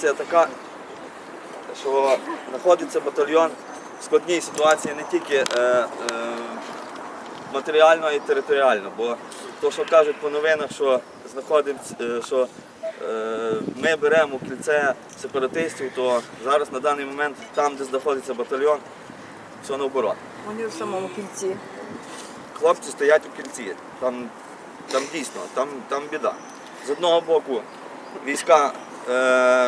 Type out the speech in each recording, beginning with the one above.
Це така, що знаходиться батальйон в складній ситуації не тільки е, е, матеріально, а й територіально. Бо то, що кажуть по новинах, що е, що е, ми беремо кільце сепаратистів, то зараз на даний момент там, де знаходиться батальйон, все наоборот. Вони в самому кінці. Хлопці стоять у кільці. Там, там дійсно, там, там біда. З одного боку, війська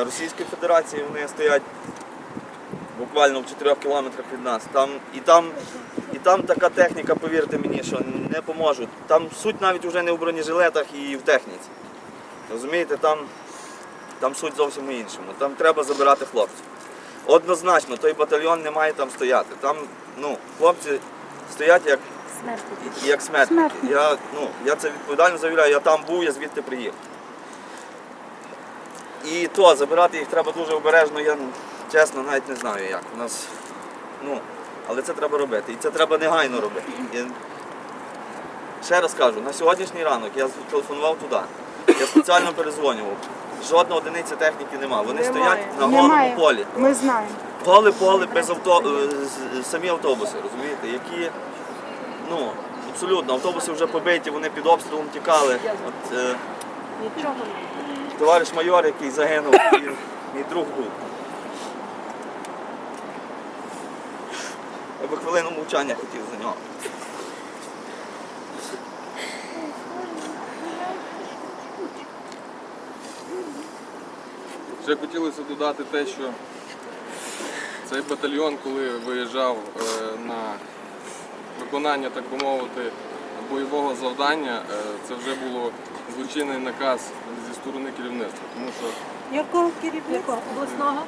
Російської Федерації вони стоять буквально в 4 кілометрах від нас. Там, і, там, і там така техніка, повірте мені, що не поможуть. Там суть навіть вже не в бронежилетах і в техніці. Розумієте, там, там суть зовсім у іншому. Там треба забирати хлопців. Однозначно, той батальйон не має там стояти. Там ну, хлопці стоять як як смертники. Я, ну, я це відповідально заявляю, я там був, я звідти приїхав. І то, забирати їх треба дуже обережно, я чесно навіть не знаю як. У нас, ну, але це треба робити. І це треба негайно робити. І, ще раз кажу, на сьогоднішній ранок я телефонував туди. Я спеціально перезвонював. Жодної одиниці техніки нема. Вони Немає. стоять на голому Немає. полі. Ми знаємо. Голе поле без авто, е, самі автобуси, розумієте, які ну, абсолютно, автобуси вже побиті, вони під обстрілом тікали. От, Нічого. товариш майор, який загинув, мій друг був. Я би хвилину мовчання хотів за нього. Ще хотілося додати те, що цей батальйон, коли виїжджав е, на виконання, так би мовити, бойового завдання, е, це вже було злочинний наказ зі сторони керівництва. Тому що Якого керівника? Обласного?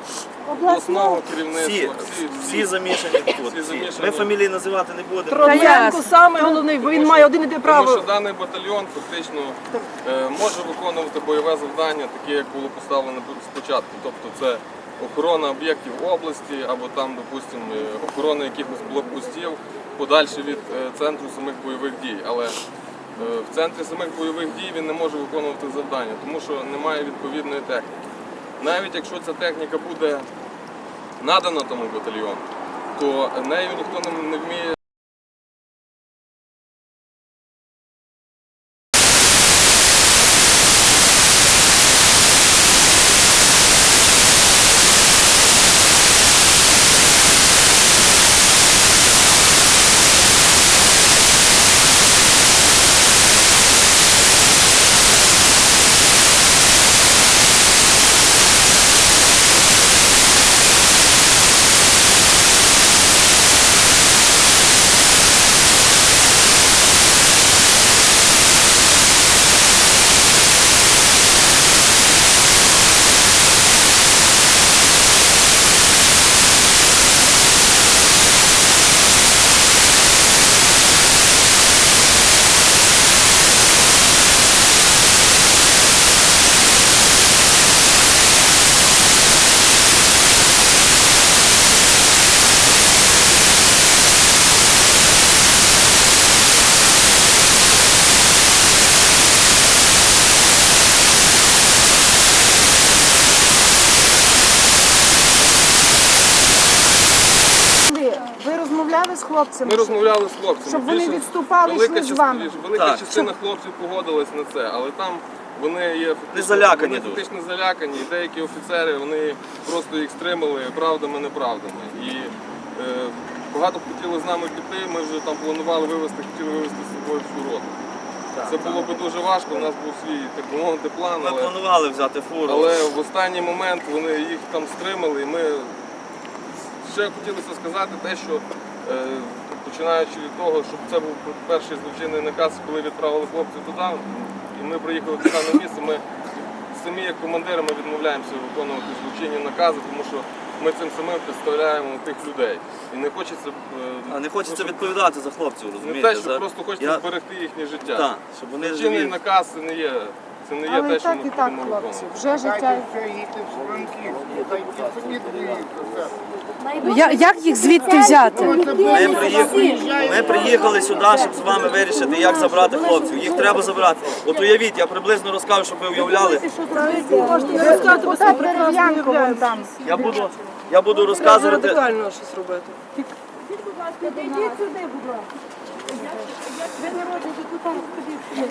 обласного Всі, керівництва всі замішані тут. Всі всі. замішані. Ми фамілії називати не будемо. Троянко саме головний, бо він має один іде Тому що даний батальйон фактично е, може виконувати бойове завдання, таке як було поставлено спочатку. Тобто це охорона об'єктів області або там, допустимо, е, охорона якихось блокпостів подальше від е, центру самих бойових дій. Але в центрі самих бойових дій він не може виконувати завдання, тому що немає відповідної техніки. Навіть якщо ця техніка буде надана тому батальйону, то нею ніхто не- не вміє Ви, ви розмовляли з хлопцями? Ми розмовляли з хлопцями. Щоб вони Більше- відступали, велика йшли з частина- вами. Велика Так. частина хлопців погодилась на це, але там вони є фактично, Не залякані вони дуже. фактично залякані. І деякі офіцери вони просто їх стримали правдами, неправдами. І е, багато хотіли з нами піти. Ми вже там планували вивезти, хотіли вивезти з собою всю роту. Це було б дуже важко. У нас був свій так мовити план, Ми але, планували взяти фуру. але в останній момент вони їх там стримали. І ми ще хотілося сказати те, що починаючи від того, щоб це був перший злочинний наказ, коли відправили хлопців туди, і ми приїхали туди на місце, ми самі як командири ми відмовляємося виконувати злочинні накази, тому що ми цим самим представляємо тих людей. І не хочеться е, А не хочеться щоб- відповідати за хлопців, не те, що за- просто хочеться Я- зберегти їхнє життя. Так, щоб вони Злочинний живі. наказ не є, це не є Але те, і що так, ми і так, будемо хлопці, виконувати. вже життя. Я, як їх звідти взяти? Ми приїхали, ми приїхали сюди, щоб з вами вирішити, як забрати хлопців. Їх треба забрати. От уявіть, я приблизно розкажу, щоб ви уявляли. Ота дерев'янка вон там. Я буду, я буду Треба розказувати. радикально щось робити. Ідіть сюди, будь ласка. Ви народні депутати, ходіть сюди.